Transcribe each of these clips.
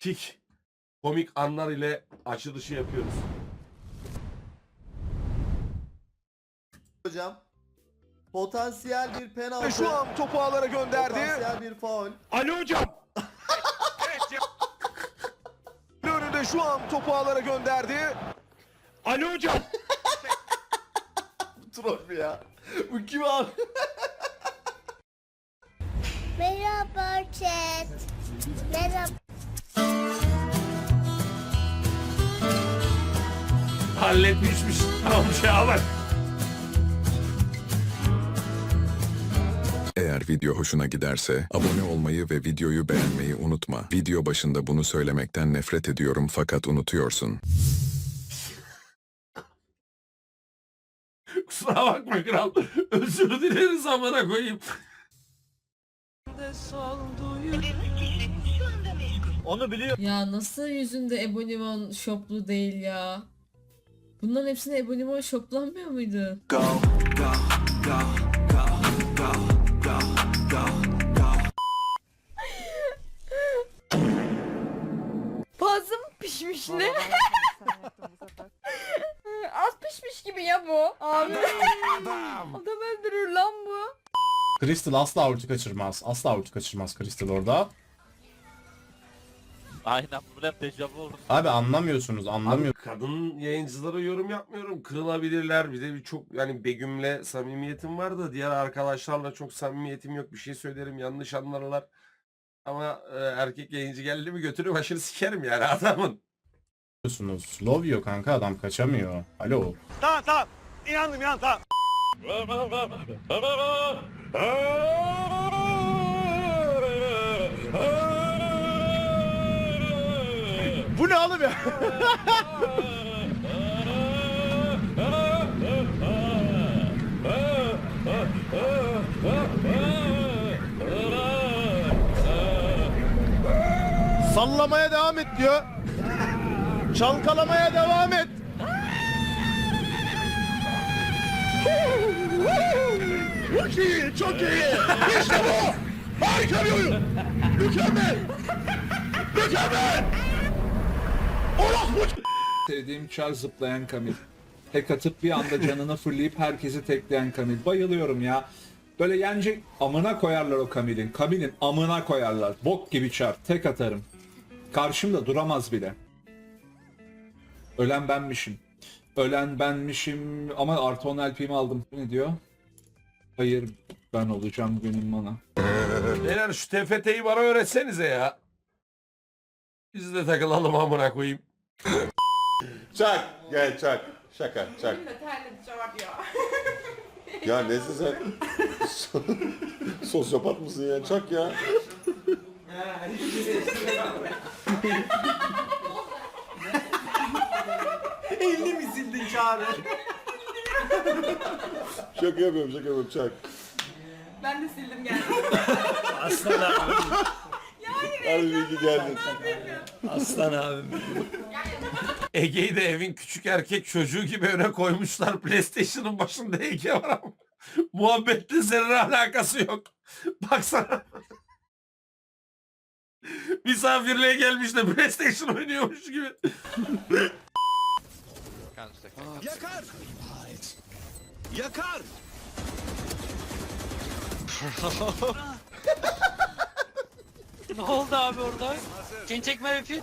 kick komik anlar ile açılışı yapıyoruz. hocam. Potansiyel bir penaltı. Ve şu an topu ağlara gönderdi. Potansiyel bir faul. Ali hocam. Önünde şu an topu ağlara gönderdi. Ali hocam. Troll ya. Bu kim abi? Merhaba chat. Merhaba. Halletmişmiş. Tamam şey bak. Eğer video hoşuna giderse abone olmayı ve videoyu beğenmeyi unutma. Video başında bunu söylemekten nefret ediyorum fakat unutuyorsun. Kusura bakma kral. Özür dileriz amına koyayım. Ya nasıl yüzünde Ebonimon şoplu değil ya? Bunların hepsine Ebonimon şoplanmıyor muydu? Boğazım pişmiş ne? Az pişmiş gibi ya bu. Abi. Adam öldürür lan bu. Crystal asla ulti kaçırmaz. Asla ulti kaçırmaz Crystal orada. Aynen bu ne dejavu olur. Abi anlamıyorsunuz, Abi anlamıyorsunuz. kadın yayıncılara yorum yapmıyorum. Kırılabilirler. Bir de bir çok yani Begüm'le samimiyetim var da diğer arkadaşlarla çok samimiyetim yok. Bir şey söylerim yanlış anlarlar. Ama e, erkek yayıncı geldi mi götürü başını sikerim yani adamın. Love yiyor kanka adam kaçamıyor. Alo. Bu ne oğlum ya? Sallamaya devam et diyor. Çalkalamaya devam et. Çok iyi, çok iyi. İşte bu. Harika bir oyun. Mükemmel. Mükemmel. Sevdiğim çar zıplayan Kamil. Tek atıp bir anda canını fırlayıp herkesi tekleyen Kamil. Bayılıyorum ya. Böyle yenecek amına koyarlar o Kamil'in. Kamil'in amına koyarlar. Bok gibi çar. Tek atarım. Karşımda duramaz bile. Ölen benmişim. Ölen benmişim ama artı 10 LP'mi aldım. Ne diyor? Hayır ben olacağım günün bana. Beyler şu TFT'yi bana öğretsenize ya. Biz de takılalım amına koyayım. Çak. Gel çak. Şaka çak. ya nesin sen? Sosyopat mısın ya? Çak ya. Elini mi sildin Çağrı? Şaka yapıyorum şaka yapıyorum çak. Ben de sildim geldim. Harbi iyi ki geldin. Ege'yi de evin küçük erkek çocuğu gibi öne koymuşlar. PlayStation'ın başında Ege var ama. Muhabbetle zerre alakası yok. Baksana. Misafirliğe gelmiş de PlayStation oynuyormuş gibi. Yakar. Yakar. Ne oldu abi orada? Seni çekme fit.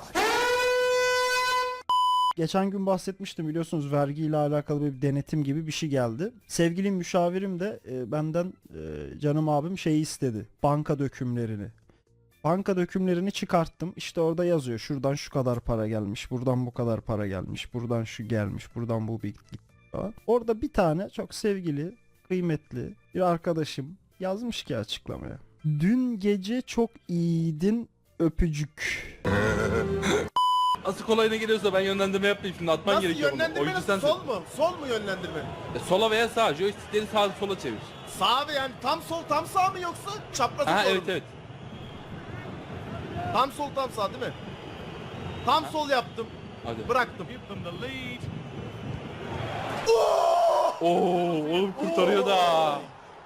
Geçen gün bahsetmiştim biliyorsunuz vergiyle alakalı bir denetim gibi bir şey geldi. Sevgili müşavirim de e, benden e, canım abim şeyi istedi. Banka dökümlerini. Banka dökümlerini çıkarttım. İşte orada yazıyor. Şuradan şu kadar para gelmiş. Buradan bu kadar para gelmiş. Buradan şu gelmiş. Buradan bu bir falan. Orada bir tane çok sevgili, kıymetli bir arkadaşım yazmış ki açıklamaya. Dün gece çok iyiydin öpücük. Asıl kolayına geliyorsa ben yönlendirme yapayım şimdi atman Nasıl gerekiyor bunu. yönlendirme Oyuncu nasıl? sensin. Sol mu? Sol mu yönlendirme? E, sola veya sağa. Joystickleri sağa sola çevir. Sağ ve yani tam sol tam sağ mı yoksa çapraz Ha sol evet mu? evet. Tam sol tam sağ değil mi? Tam sol yaptım. Hadi. Bıraktım. Oo oğlum kurtarıyor da.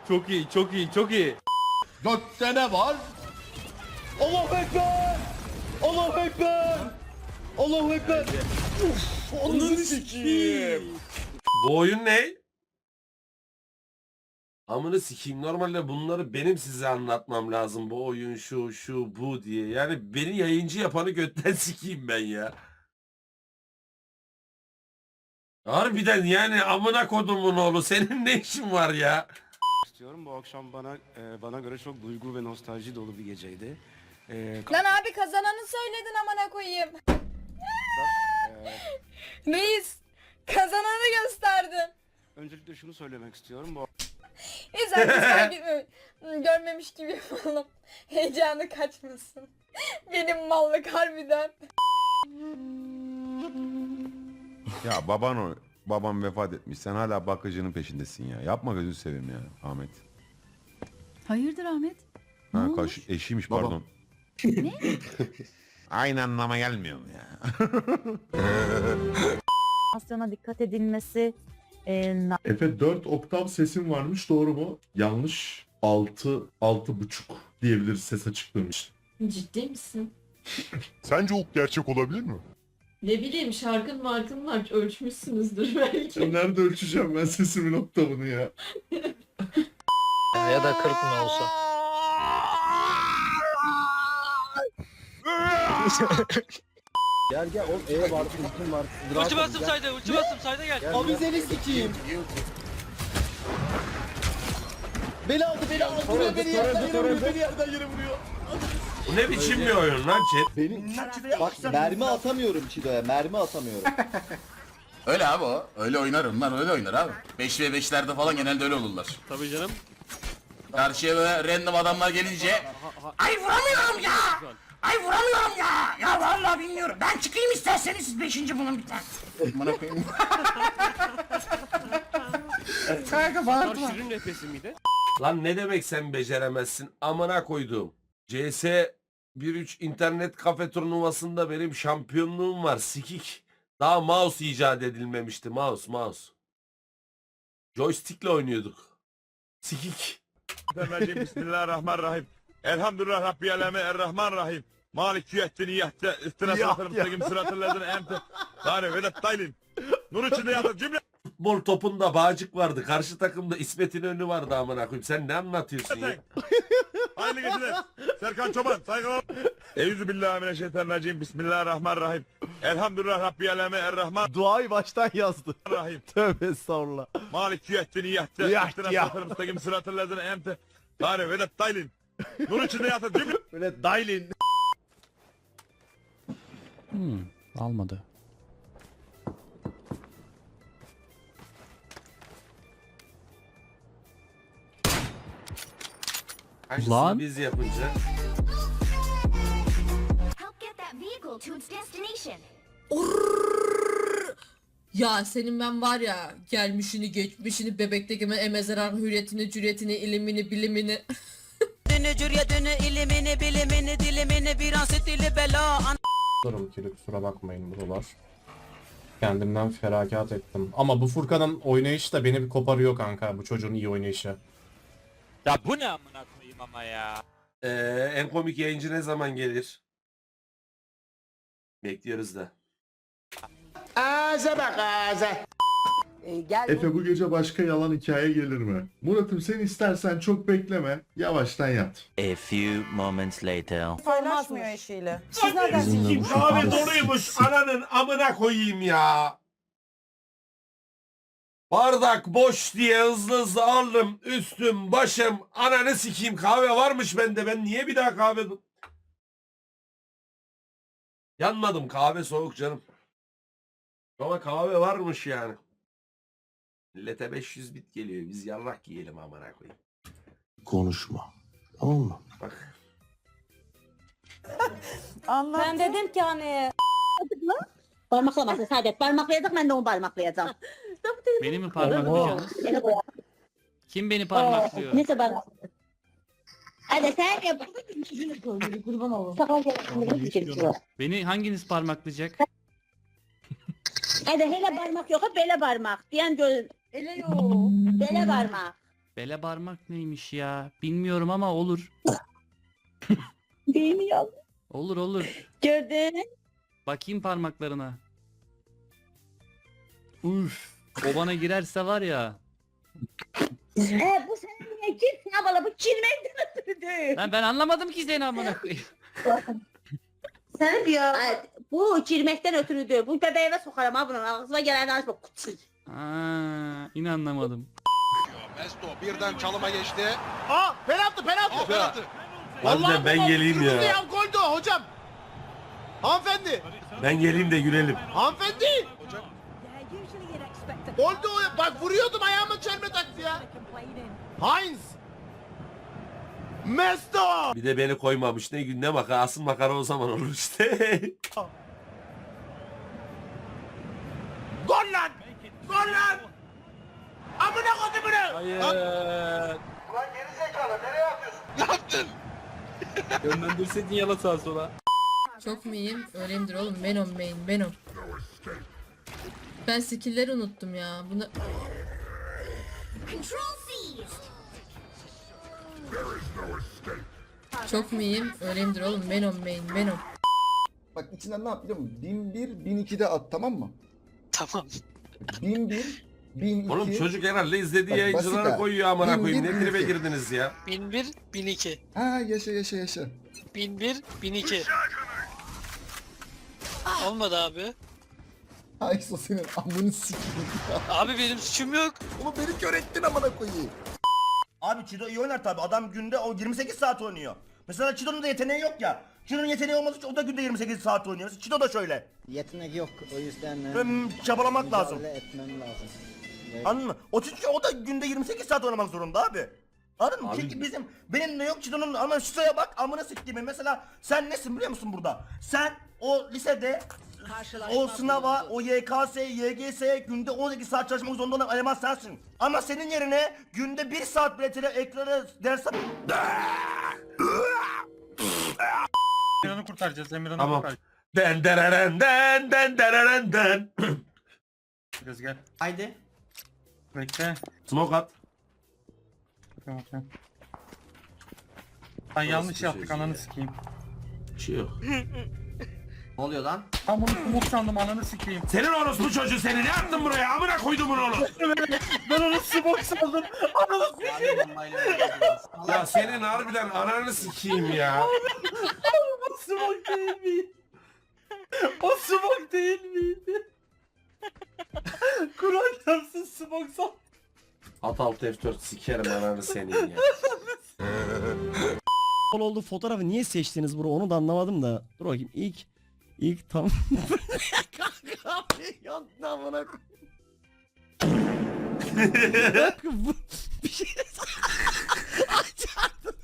Çok iyi çok iyi çok iyi. Gökte ne var? Allahu Ekber! Allahu Ekber. Allahu Ekber. Uf, onu sikeyim. Bu oyun ne? Amını sikeyim. Normalde bunları benim size anlatmam lazım. Bu oyun şu şu bu diye. Yani beni yayıncı yapanı götten sikeyim ben ya. Harbiden yani amına kodumun oğlu senin ne işin var ya? İstiyorum. Bu akşam bana e, bana göre çok duygu ve nostalji dolu bir geceydi. E, Lan abi kazananı söyledin amına koyayım. Reis kazananı gösterdin. öncelikle şunu söylemek istiyorum. Bu İnsan bir ıı, görmemiş gibi yapalım. Heyecanı kaçmasın. Benim mallık harbiden. Ya baban o. Babam vefat etmiş. Sen hala bakıcının peşindesin ya. Yapma gözünü seveyim ya Ahmet. Hayırdır Ahmet? Ha kaş eşiymiş pardon. Ne? Aynı anlama gelmiyor mu ya? Asyona dikkat edilmesi Efe 4 oktav sesim varmış doğru mu? Yanlış 6 6 buçuk diyebiliriz ses açıklığım için. Ciddi misin? Sence o gerçek olabilir mi? Ne bileyim şarkın markın var ölçmüşsünüzdür belki. Nerede ölçeceğim ben sesimin oktavını ya? Ya da 40 mı olsa. Gel gel oğlum E var, ultim var. Ulti bastım sayda, ulti bastım sayda gel. Avizeni sikeyim. Beni aldı beni aldı. Vuruyor beni yerden yere vuruyor. Beni yerden yere vuruyor. Bu ne biçim bir oyun lan chat? Benim bak mermi atamıyorum Çido'ya. Mermi atamıyorum. Öyle abi o. Öyle oynar onlar öyle oynar abi. 5 ve 5'lerde falan genelde öyle olurlar. Tabii canım. Karşıya böyle random adamlar gelince Ay vuramıyorum ya! Ay vuramıyorum ya! Ya vallahi bilmiyorum. Ben çıkayım isterseniz siz 5. bulun bir tane. Bana koyayım. Kanka bağırtma. Şirin nefesi miydi? Lan ne demek sen beceremezsin? Amına koyduğum. CS 1.3 internet kafe turnuvasında benim şampiyonluğum var. Sikik. Daha mouse icat edilmemişti. Mouse, mouse. Joystick'le oynuyorduk. Sikik. Bismillahirrahmanirrahim. Elhamdülillah Rabbil alemin errahmanirrahim. Malik yüettini yahte üstüne sıratırım tekim sıratırladın emte. Tane vedat taylin. Nur içinde yatır cümle. Futbol topunda Bağcık vardı. Karşı takımda İsmet'in önü vardı amına koyayım. Sen ne anlatıyorsun ya? Hayırlı geceler. Serkan Çoban saygılar. Eyyüzü billahi mineşşeytanirracim. Bismillahirrahmanirrahim. Elhamdülillah Rabbil alemin errahmanirrahim. Duayı baştan yazdı. Tövbe estağfurullah. Malik yüettini yahte üstüne sıratırım tekim sıratırladın emte. Tane vedat taylin. Nur içinde yatır cümle. Böyle dailin. Hmm, almadı. Karşısını Lan. biz yapınca. Ya senin ben var ya gelmişini geçmişini bebekteki emezeran hürriyetini cüretini ilimini bilimini Durum kiri kusura bakmayın buralar. Kendimden feragat ettim. Ama bu Furkan'ın oynayışı da beni bir koparıyor kanka. Bu çocuğun iyi oynayışı. Ya bu ne amına koyayım ama ya. Ee, en komik yayıncı ne zaman gelir? Bekliyoruz da. Efe bu gece başka yalan hikaye gelir mi? Murat'ım sen istersen çok bekleme. Yavaştan yat. A few moments later. Paylaşmıyor eşiyle. Sikim kahve doluymuş ananın amına koyayım ya. Bardak boş diye hızlı hızlı aldım üstüm başım ananı sikeyim kahve varmış bende ben niye bir daha kahve Yanmadım kahve soğuk canım. Ama kahve varmış yani. Millete 500 bit geliyor biz yarrak yiyelim amına koyayım. Konuşma. Tamam mı? Bak Ben dedim ki hani Parmaklamasın Saadet. Parmaklayacak ben de onu parmaklayacağım. Beni mi parmaklayacaksınız? Kim beni parmaklıyor? Neyse parmak. Hadi sen yap. Kurban olayım. Sakal gel. Beni hanginiz parmaklayacak? Hadi hele parmak yok bele parmak. Diyen göz. ele yok. Bele parmak. Bele parmak neymiş ya? Bilmiyorum ama olur. Bilmiyorum. Olur olur. Gördün. Bakayım parmaklarına. Uf. O bana girerse var ya. Ee, bu senin niye git abla bu çirmekten ötürüdür. Lan ben anlamadım ki seni amına koyayım. Seni diyor. Bu çirmekten ötürüdür. Bu bebeğime sokarım ha bunun ağzıma gelen açma. Kutsun. Aa, yine anlamadım. Mesto birden çalıma geçti. Aa penaltı penaltı. penaltı. Harbiden ben geleyim ya. Ya goldü hocam. Hanımefendi. Ben geleyim de gülelim. Hanımefendi. Hocam Goldü o. Bak vuruyordum ayağıma çelme taktı ya. Heinz. Mesto. Bir de beni koymamış. Ne gün ne makara. Asıl makara o zaman olur işte. Gol lan. Gol lan. Amına kodumunu. Hayır. Ne yaptın? Yönlendirseydin yala sağa sola. Çok mu iyiyim? Öyleyimdir oğlum. Venom main. Venom. Ben skill'leri unuttum ya. Bunu... Çok mu iyiyim? Öyleyimdir oğlum. Venom main. Venom. Bak içinden ne yap biliyor musun? 1001, 1002'de at tamam mı? Tamam. 1001, 1002. Oğlum çocuk herhalde izlediği Bak, yayıncılara basit ha. koyuyor amına Bin koyayım. bir, Ne bin tribe iki. girdiniz ya? 1001, 1002. Ha yaşa yaşa yaşa. 1001, 1002. Olmadı abi. Heinz o senin amını sikeyim. Abi benim suçum yok. Ama beni kör ettin amına koyayım. Abi Çido iyi oynar tabi. Adam günde o 28 saat oynuyor. Mesela Çido'nun da yeteneği yok ya. Çido'nun yeteneği olması için o da günde 28 saat oynuyor. Mesela Çido da şöyle. Yetenek yok o yüzden Hmm, çabalamak lazım. etmem lazım. Anladın mı? O çünkü o da günde 28 saat oynamak zorunda abi. Anladın mı? Abi- Çünkü bizim benim de yok Çido'nun ama şuraya bak amına siktiğimi. Mesela sen nesin biliyor musun burada? Sen o lisede o sınava, o YKS, YGS günde 18 saat çalışmak zorunda olan eleman sensin. Ama senin yerine günde 1 saat bile tele ekrana ders Emirhan'ı kurtaracağız. Emirhan'ı Tamam. Den dereren den den dereren den. kurtaracağız. Gel. Haydi. Bekle. Smoke at. Bakın bakın. Ben yanlış yaptık ananı sikeyim. Bir şey yok. Ne oluyor lan? Ben bunu smoke sandım ananı sikeyim. Senin orospu çocuğu seni ne yaptın buraya? Amına koydum onu oğlum. Ben onu smoke sandım. Ananı sikeyim. Ya senin harbiden ananı sikeyim ya. O smoke değil miydi? O smoke değil miydi? Kur'an çarpsın smoke sandım. At alt F4 sikerim ananı senin ya. oldu fotoğrafı niye seçtiniz bro onu da anlamadım da. Dur bakayım ilk ilk tam Kanka yattı amına bir şey Açardın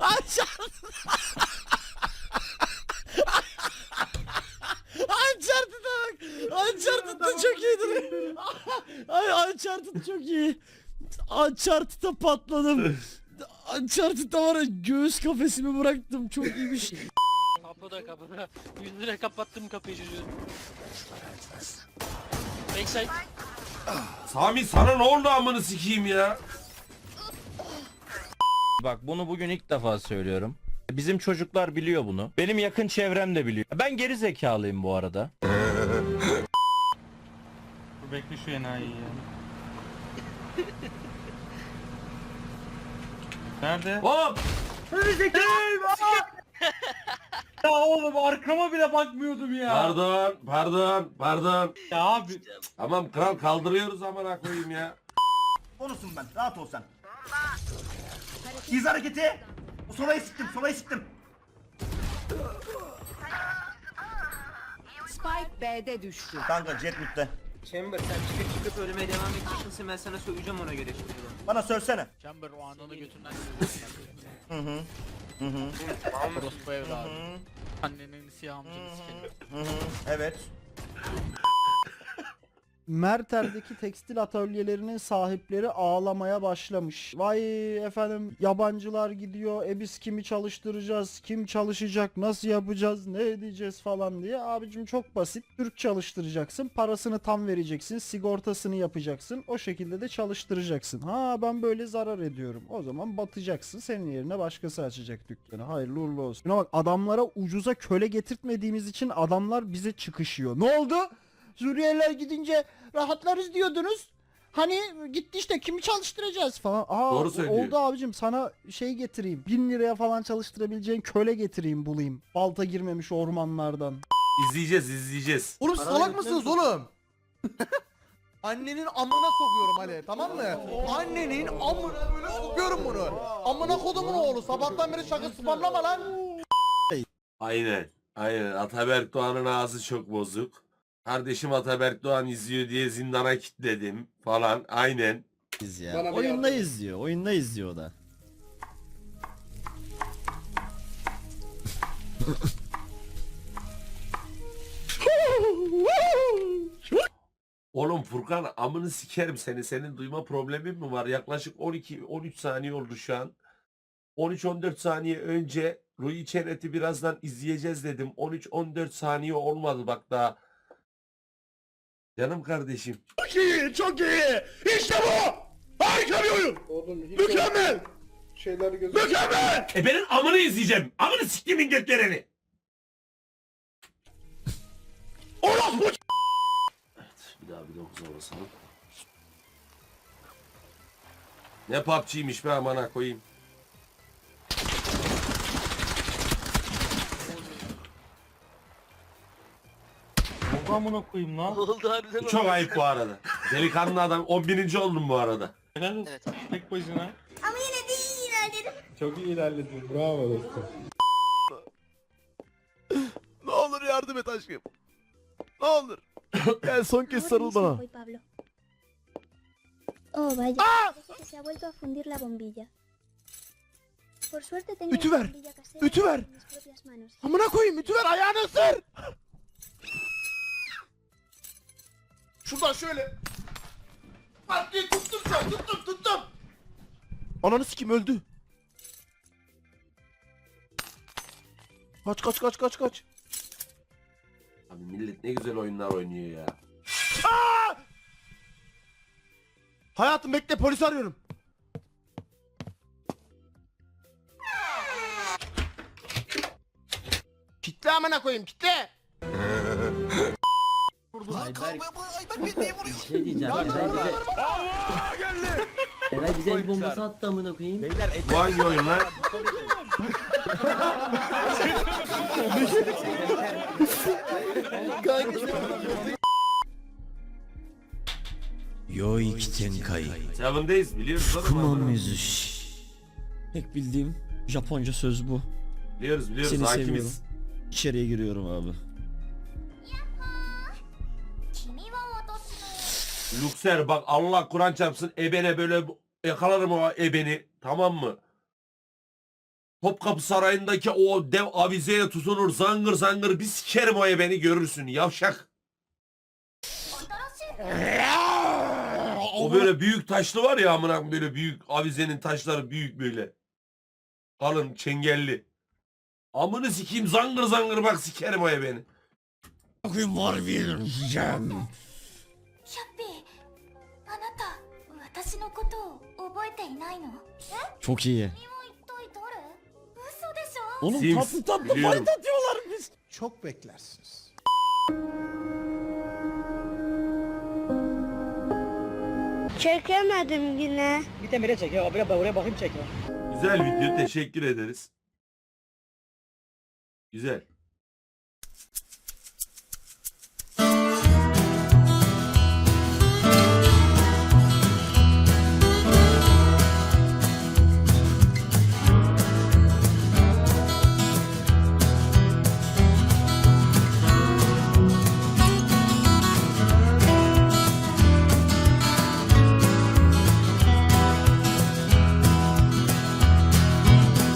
Açardın Uncharted bak. Uncharted da çok iyidir. Ay Uncharted çok iyi. Uncharted'da patladım. Uncharted'da var ya göğüs kafesimi bıraktım. Çok iyiymiş. Kapıda kapıda. 100 lira kapattım kapıyı çocuğun. Backside. Sami sana ne oldu amını sikeyim ya? Bak bunu bugün ilk defa söylüyorum. Bizim çocuklar biliyor bunu. Benim yakın çevrem de biliyor. Ben geri zekalıyım bu arada. Dur bekle şu enayi ya. Nerede? Hop! Ya oğlum arkama bile bakmıyordum ya. Pardon, pardon, pardon. Ya abi. Tamam kral kaldırıyoruz amına koyayım ya. Bonusun ben. Rahat ol sen. Tiz hareketi. Bu solayı siktim, solayı siktim. Spike B'de düştü. Kanka jet midde. Chamber sen çıkıp çıkıp ölmeye devam edeceksin ben sana söyleyeceğim ona göre şimdi. Bana söylesene. Chamber o ananı götünden Hı hı. Hı hı. Orospu evladı. Annenin siyah amcanı sikerim. Hı hı. Evet. Merter'deki tekstil atölyelerinin sahipleri ağlamaya başlamış. Vay efendim yabancılar gidiyor. E biz kimi çalıştıracağız? Kim çalışacak? Nasıl yapacağız? Ne edeceğiz falan diye. Abicim çok basit. Türk çalıştıracaksın. Parasını tam vereceksin. Sigortasını yapacaksın. O şekilde de çalıştıracaksın. Ha ben böyle zarar ediyorum. O zaman batacaksın. Senin yerine başkası açacak dükkanı. Hayırlı uğurlu olsun. Şuna bak adamlara ucuza köle getirtmediğimiz için adamlar bize çıkışıyor. Ne oldu? Suriyeliler gidince rahatlarız diyordunuz. Hani gitti işte kimi çalıştıracağız falan. Aa, Doğru söylüyor. Oldu abicim sana şey getireyim. Bin liraya falan çalıştırabileceğin köle getireyim bulayım. Balta girmemiş ormanlardan. İzleyeceğiz izleyeceğiz. Oğlum salak mısınız oğlum? Annenin amına sokuyorum Ali tamam mı? Annenin amına böyle sokuyorum bunu. Amına kodumun oğlu sabahtan beri şaka spamlama lan. Aynen. Aynen. Ataberk Doğan'ın ağzı çok bozuk. Kardeşim Ataberk Doğan izliyor diye zindana kilitledim falan. Aynen. ya. Oyunda izliyor. Oyunda izliyor o da. Oğlum Furkan amını sikerim seni. Senin duyma problemin mi var? Yaklaşık 12-13 saniye oldu şu an. 13-14 saniye önce Rui Çenet'i birazdan izleyeceğiz dedim. 13-14 saniye olmadı bak daha. Canım kardeşim. Çok iyi çok iyi. İşte bu. Harika bir oyun. Mükemmel. Şeyler göz Mükemmel. E benim amını izleyeceğim. Amını siktimin göklerini. Orospu Evet, bir daha bir 9'a basalım. Ne PUBG'ymiş be amına koyayım. Amına koyayım lan. Oldu harbiden Bu çok ayıp bu arada. Delikanlı adam 11. oldum bu arada. Helal olsun. Tek başına. Ama yine de iyi ilerledim. Çok iyi ilerledin. Bravo dostum. Ne olur yardım et aşkım. Ne olur. Gel son kez sarıl bana. Voy, Pablo. Oh, vaya. Parece que se ha vuelto a fundir la bombilla. Por suerte tengo Ütü una ver. bombilla casera Ütü ver. en mis propias manos. Amına koyayım ütü ver ayağını ısır. Şuradan şöyle. Bak diye tuttum şu an tuttum tuttum. Ananı sikim öldü. Kaç kaç kaç kaç kaç. Abi millet ne güzel oyunlar oynuyor ya. Hayatım bekle polis arıyorum. Kitle amına koyayım kitle. Bir şey diyeceğim. Eray bize el bombası attı amına koyayım. Bu hangi oyun lan? Yoiki Tenkai. Seven Days biliyoruz oğlum. Kumon adını. müziş. Tek bildiğim Japonca söz bu. Biliyoruz biliyoruz Seni hakimiz. seviyorum. İçeriye giriyorum abi. Lükser bak Allah Kur'an çarpsın ebene böyle yakalarım o ebeni tamam mı? Topkapı Sarayı'ndaki o dev avizeye tutunur zangır zangır bir sikerim o ebeni görürsün yavşak. O böyle büyük taşlı var ya amına böyle büyük avizenin taşları büyük böyle. Kalın çengelli. Amını sikeyim zangır zangır bak sikerim o ebeni. Bakayım var bir 私のことを覚えていないの Çok iyi. 一体誰嘘でしょ Oğlum Sims, tatlı tatlı biliyorum. fight atıyorlar biz. Çok beklersiniz. Çekemedim yine. Bir de bire çek ya. Buraya, buraya bakayım çek ya. Güzel video teşekkür ederiz. Güzel.